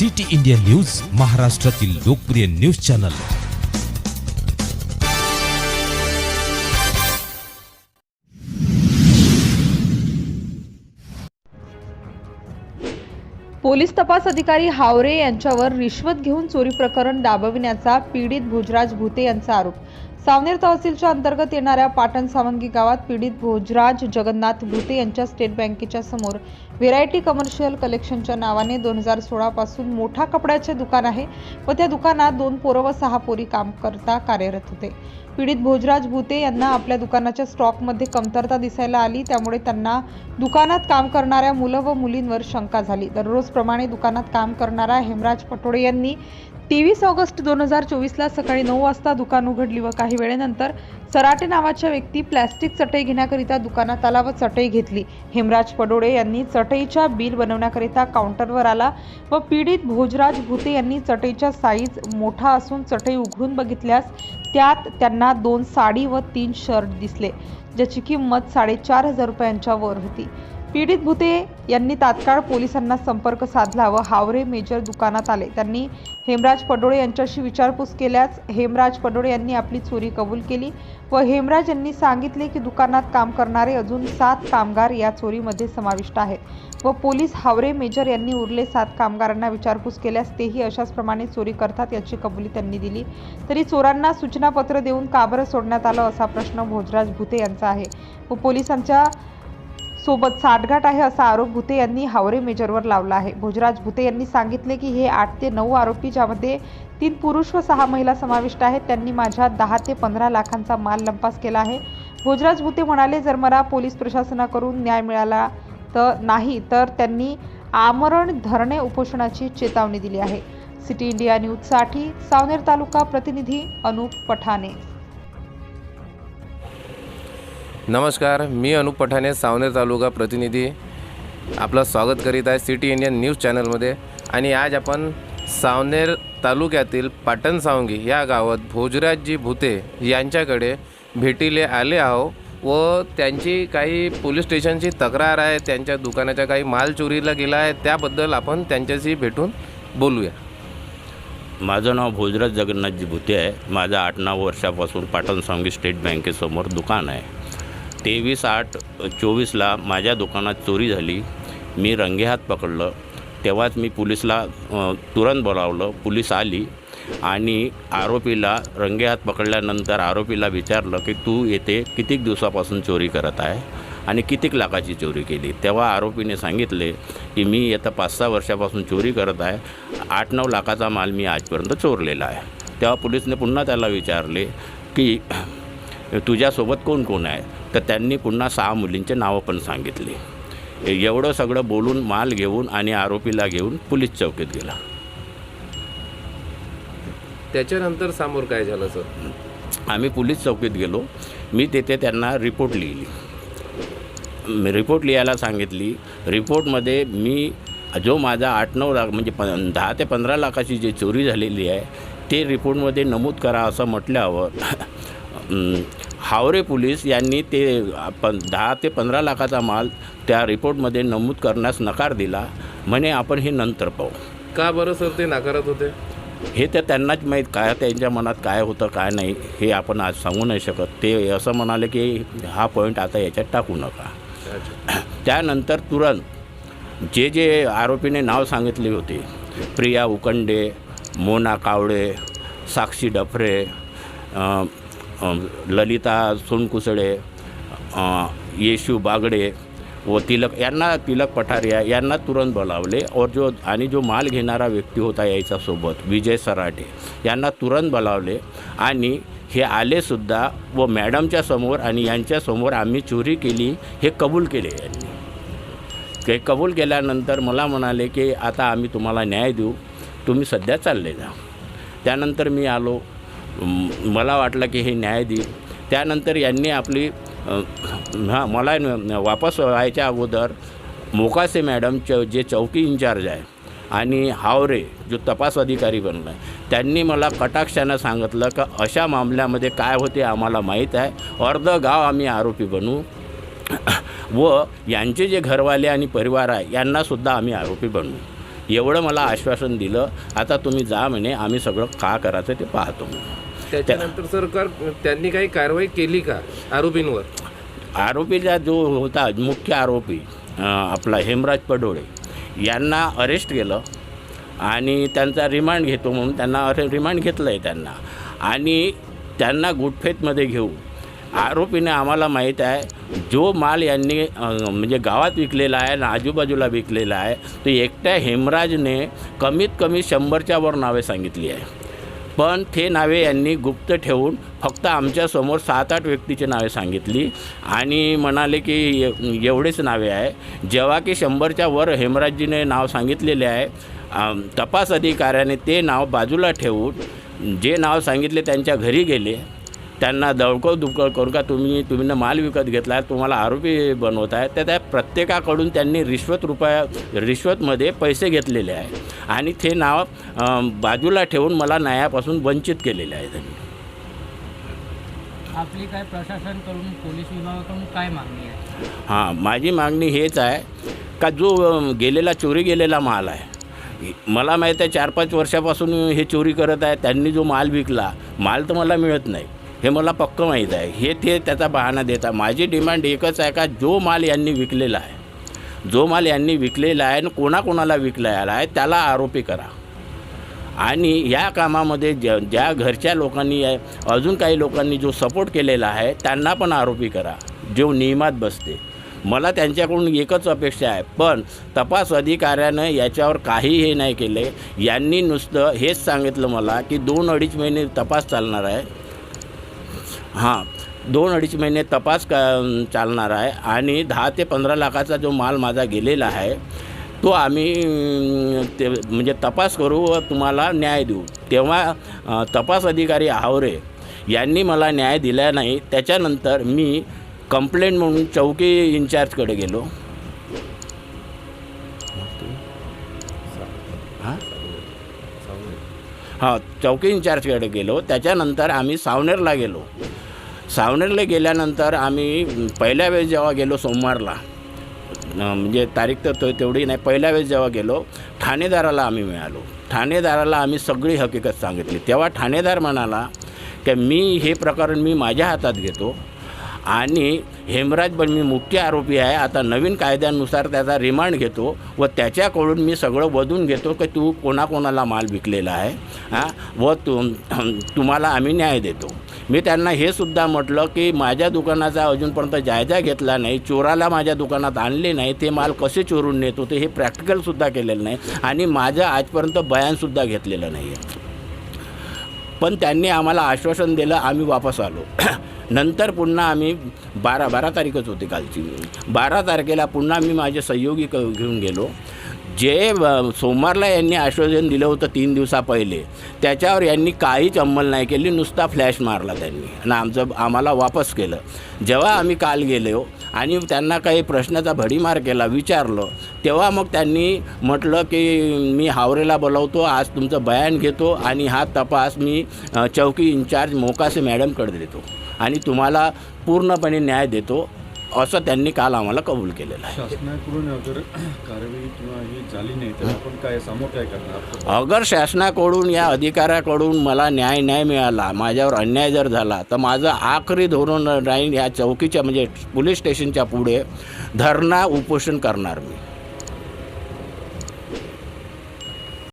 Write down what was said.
City India news महाराष्ट्रातील लोकप्रिय news channel. Police तपास अधिकारी हावरे यांच्यावर रिश्वत घेऊन चोरी प्रकरण दाबविण्याचा पीडित भोजराज भुते यांचा आरोप. सावनेर तहसीलच्या अंतर्गत येणाऱ्या पाटण सावंगी गावात पीडित भोजराज जगन्नाथ भुते यांच्या स्टेट बँकेच्या समोर व्हेरायटी कमर्शियल कलेक्शनच्या नावाने दोन हजार सोळा पासून मोठा कपड्याचे दुकान आहे व त्या दुकानात दोन पोरं व सहा पोरी काम करता कार्यरत होते. पीडित भोजराज भुते यांना आपल्या दुकानाच्या स्टॉकमध्ये कमतरता दिसायला आली त्यामुळे त्यांना दुकानात काम करणाऱ्या मुलं व मुलींवर शंका झाली. दररोजप्रमाणे दुकानात काम करणारा हेमराज पटोळे यांनी तेवीस ऑगस्ट दोन हजार चोवीसला सकाळी नऊ वाजता दुकान उघडली व काही वेळेनंतर सराटे नावाच्या व्यक्ती प्लॅस्टिक चटई घेण्याकरिता दुकानात आला व चटई घेतली. हेमराज पडोळे यांनी चटईच्या बिल बनवण्याकरिता काउंटरवर आला व पीडित भोजराज भुते यांनी चटईच्या साईज मोठा असून चटई उघडून बघितल्यास त्यात त्यांना दोन साडी व तीन शर्ट दिसले ज्याची किंमत साडेचार हजार रुपयांच्या वर होती. पीडित भुते यांनी तात्काळ पोलिसांना संपर्क साधला व हावरे मेजर दुकानात आले. त्यांनी हेमराज पडोळे यांच्याशी विचारपूस केल्यास हेमराज पडोळे यांनी आपली चोरी कबूल केली व हेमराज यांनी सांगितले की दुकानात काम करणारे अजून सात कामगार या चोरीमध्ये समाविष्ट आहेत व पोलीस हावरे मेजर यांनी उरले सात कामगारांना विचारपूस केल्यास तेही अशाच प्रमाणे चोरी करतात याची कबुली त्यांनी दिली. तरी चोरांना सूचनापत्र देऊन का बरं सोडण्यात आलं असा प्रश्न भोजराज भुते यांचा आहे व पोलिसांच्या सोबत साठगाठ आहे असा आरोप भुते यांनी हावरे मेजरवर लावला आहे. भोजराज भुते यांनी सांगितले की हे आठ ते नऊ आरोपी ज्यामध्ये तीन पुरुष व सहा महिला समाविष्ट आहेत त्यांनी माझ्या दहा ते पंधरा लाखांचा माल लंपास केला आहे. भोजराज भुते म्हणाले जर मला पोलीस प्रशासनाकडून न्याय मिळाला तर नाही तर त्यांनी आमरण धरणे उपोषणाची चेतावणी दिली आहे. सिटी इंडिया न्यूजसाठी सावनेर तालुका प्रतिनिधी अनुप पठाणे. नमस्कार मी अनुप पठाणे सावनेर तालुका प्रतिनिधी. आपलं स्वागत करीत आहे सिटी इंडियन न्यूज चॅनलमध्ये. आणि आज आपण सावनेर तालुक्यातील पाटण सावंगी या गावात भोजराजजी भुते यांच्याकडे भेटीले आले आहो व त्यांची काही पोलीस स्टेशनची तक्रार आहे त्यांच्या दुकानाच्या काही माल चोरीला गेला आहे त्याबद्दल आपण त्यांच्याशी भेटून बोलूया. माझं नाव भोजराज जगन्नाथजी भुते आहे. माझं आठ नऊ वर्षापासून पाटण सावंगी स्टेट बँकेसमोर दुकान आहे. तेवीस आठ चोवीसला माझ्या दुकानात चोरी झाली. मी रंगेहात पकडलं. तेव्हाच मी पोलिसला तुरंत बोलावलं. पोलीस आली आणि आरोपीला रंगेहात पकडल्यानंतर आरोपीला विचारलं की तू येथे कितीक दिवसापासून चोरी करत आहे आणि कितीक लाखाची चोरी केली? तेव्हा आरोपीने सांगितले की मी येत्या पाच सहा वर्षापासून चोरी करत आहे. आठ नऊ लाखाचा माल मी आजपर्यंत चोरलेला आहे. तेव्हा पोलिसने पुन्हा त्याला विचारले की तुझ्यासोबत कोण कोण आहे? तर त्यांनी पुन्हा सहा मुलींचे नावं पण सांगितली. एवढं सगळं बोलून माल घेऊन आणि आरोपीला घेऊन पोलीस चौकीत गेला. त्याच्यानंतर समोर काय झालं सर? आम्ही पोलीस चौकीत गेलो. मी तेथे त्यांना रिपोर्ट लिहिली. रिपोर्ट लिहायला सांगितली. रिपोर्टमध्ये मी जो माझा आठ नऊ लाख म्हणजे प दहा ते पंधरा लाखाची जी चोरी झालेली आहे ते रिपोर्टमध्ये नमूद करा असं म्हटल्यावर हावरे पोलीस यांनी ते आपण दहा ते पंधरा लाखाचा माल त्या रिपोर्टमध्ये नमूद करण्यास नकार दिला. म्हणे आपण हे नंतर पाहू. का बरं सर ते नाकारत होते? हे तर त्यांनाच माहीत काय त्यांच्या मनात काय होतं काय नाही हे आपण आज सांगू नाही शकत. ते असं म्हणाले की हा पॉईंट आता याच्यात टाकू नका. त्यानंतर तुरंत जे जे आरोपीने नाव सांगितले होते प्रिया उकंडे मोना कावडे साक्षी डफरे ललिता सोनकुसळे येशू बागडे व तिलक यांना तिलक पठारिया यांना तुरंत बोलावले. और जो आणि जो माल घेणारा व्यक्ती होता याच्यासोबत विजय सराटे यांना तुरंत बोलावले. आणि हे आलेसुद्धा व मॅडमच्या समोर आणि यांच्यासमोर आम्ही चोरी केली हे कबूल केले यांनी. ते कबूल केल्यानंतर मला म्हणाले की आता आम्ही तुम्हाला न्याय देऊ. तुम्ही सध्या चालले जा. त्यानंतर मी आलो. मला वाटलं की हे न्याय देईल. त्यानंतर यांनी आपली हां मला वापस व्हायच्या अगोदर मोकासे मॅडम च जे चौकी इन्चार्ज आहे आणि हावरे जो तपास अधिकारी बनला आहे त्यांनी मला कटाक्षानं सांगितलं का अशा मामल्यामध्ये काय होते आम्हाला माहीत आहे. अर्ध गाव आम्ही आरोपी बनू. व यांचे जे घरवाले आणि परिवार आहे यांनासुद्धा आम्ही आरोपी बनवू एवढं मला आश्वासन दिलं. आता तुम्ही जा म्हणे आम्ही सगळं का करायचं ते पाहतो त्याच्यानंतर सरकार त्यांनी काही कारवाई केली का आरोपींवर? आरोपीचा जो होता मुख्य आरोपी आपला हेमराज पडोळे यांना अरेस्ट केलं आणि त्यांचा रिमांड घेतो म्हणून त्यांना अरे रिमांड घेतलं आहे त्यांना. आणि त्यांना गुटफेतमध्ये घेऊ आरोपीने आम्हाला माहीत आहे जो माल यांनी म्हणजे गावात विकलेला आहे आणि आजूबाजूला विकलेला आहे तो एकट्या हेमराजने कमीत कमी शंभरच्या वर नावे सांगितली आहे. पण ते नावे यांनी गुप्त ठेवून फक्त आमच्यासमोर सात आठ व्यक्तीची नावे सांगितली आणि म्हणाले की एवढेच नावे आहे. जेव्हा की शंभरच्या वर हेमराजजीने नाव सांगितलेले आहे तपास अधिकाऱ्याने ते नाव बाजूला ठेवून जे नाव सांगितले त्यांच्या घरी गेले. त्यांना दळकळ दुकळ करून का? तुम्ही तुम्ही माल विकत घेतला तुम्हाला आरोपी बनवत आहे तर त्या प्रत्येकाकडून त्यांनी रिश्वत रुपया रिश्वतमध्ये पैसे घेतलेले आहे आणि ते नाव बाजूला ठेवून मला न्यायापासून वंचित केलेले आहे त्यांनी आपली काय प्रशासनकडून पोलीस विभागाकडून काय मागणी आहे? हां माझी मागणी हेच आहे का जो गेलेला चोरी गेलेला माल आहे. मला माहीत आहे चार पाच वर्षापासून हे चोरी करत आहे. त्यांनी जो माल विकला माल तर मला मिळत नाही. हे मला पक्क माहीत आहे. हे ते त्याचा बहाणा देतात माझी डिमांड एकच आहे का? जो माल यांनी विकलेला आहे. जो माल यांनी विकलेला आहे आणि कोणाकोणाला विकलेला आहे त्याला आरोपी करा. आणि या कामामध्ये ज्या ज्या घरच्या लोकांनी आहे, अजून काही लोकांनी जो सपोर्ट केलेला आहे त्यांना पण आरोपी करा. जो नियमात बसते. मला त्यांच्याकडून एकच अपेक्षा आहे. पण तपास अधिकाऱ्यानं याच्यावर काही हे नाही केले. यांनी नुसतं हेच सांगितलं मला की दोन अडीच महिने तपास चालणार आहे. हां. दोन अडीच महिने तपास का चालणार आहे आणि दहा ते पंधरा लाखाचा जो माल माझा गेलेला आहे तो आम्ही ते म्हणजे तपास करू व तुम्हाला न्याय देऊ. तेव्हा तपास अधिकारी आहोरे यांनी मला न्याय दिला नाही. त्याच्यानंतर मी कंप्लेंट म्हणून चौकी इन्चार्जकडे गेलो. हां? हां चौकी इन्चार्जकडे गेलो. त्याच्यानंतर आम्ही सावनेरला गेलो. सावनेरला गेल्यानंतर आम्ही पहिल्या वेळेस जेव्हा गेलो सोमवारला म्हणजे तारीख तर तो- तेवढी नाही पहिल्या वेळेस जेव्हा गेलो ठाणेदाराला आम्ही मिळालो. ठाणेदाराला आम्ही सगळी हकीकत सांगितली. तेव्हा ठाणेदार म्हणाला की मी हे प्रकरण मी माझ्या हातात घेतो आणि हेमराज पण मी मुख्य आरोपी आहे. आता नवीन कायद्यानुसार त्याचा रिमांड घेतो व त्याच्याकडून मी सगळं वधून घेतो की तू कोणाकोणाला माल विकलेला आहे हां? व तु तुम्हाला आम्ही न्याय देतो. मी त्यांना हे सुद्धा म्हटलं की माझ्या दुकानाचा अजूनपर्यंत जायजा घेतला नाही चोराला माझ्या दुकानात आणले नाही ते माल कसे चोरून नेत होते हे प्रॅक्टिकलसुद्धा केलेलं नाही आणि माझं आजपर्यंत बयानसुद्धा घेतलेलं नाही आहे पण त्यांनी आम्हाला आश्वासन दिलं आम्ही वापस आलो. नंतर पुन्हा आम्ही बारा बारा तारीखच होती कालची. बारा तारखेला पुन्हा मी माझे सहयोगी क घेऊन गेलो. जे सोमवारला यांनी आश्वासन दिलं होतं तीन दिवसा पहिले. त्याच्यावर यांनी काहीच अंमल नाही केली नुसता फ्लॅश मारला त्यांनी. आणि आमचं आम्हाला वापस केलं. जेव्हा आम्ही काल गेलो आणि त्यांना काही प्रश्नाचा भडीमार केला विचारलं तेव्हा मग त्यांनी म्हटलं की मी हावरेला बोलवतो आज तुमचं बयान घेतो आणि हा तपास मी चौकी इन्चार्ज मोकासे मॅडमकडे देतो. आणि तुम्हाला पूर्णपणे न्याय देतो असं त्यांनी काल आम्हाला कबूल केलेलं आहे. शासनाकडून अगर कारवाई किंवा ही झाली नाही तर आपण काय समोर काय करणार? अगर शासनाकडून या अधिकाऱ्याकडून मला न्याय नाही मिळाला माझ्यावर अन्याय जर झाला तर माझं आखरी धोरण राहील या चौकीच्या म्हणजे पोलीस स्टेशनच्या पुढे धरणा उपोषण करणार मी.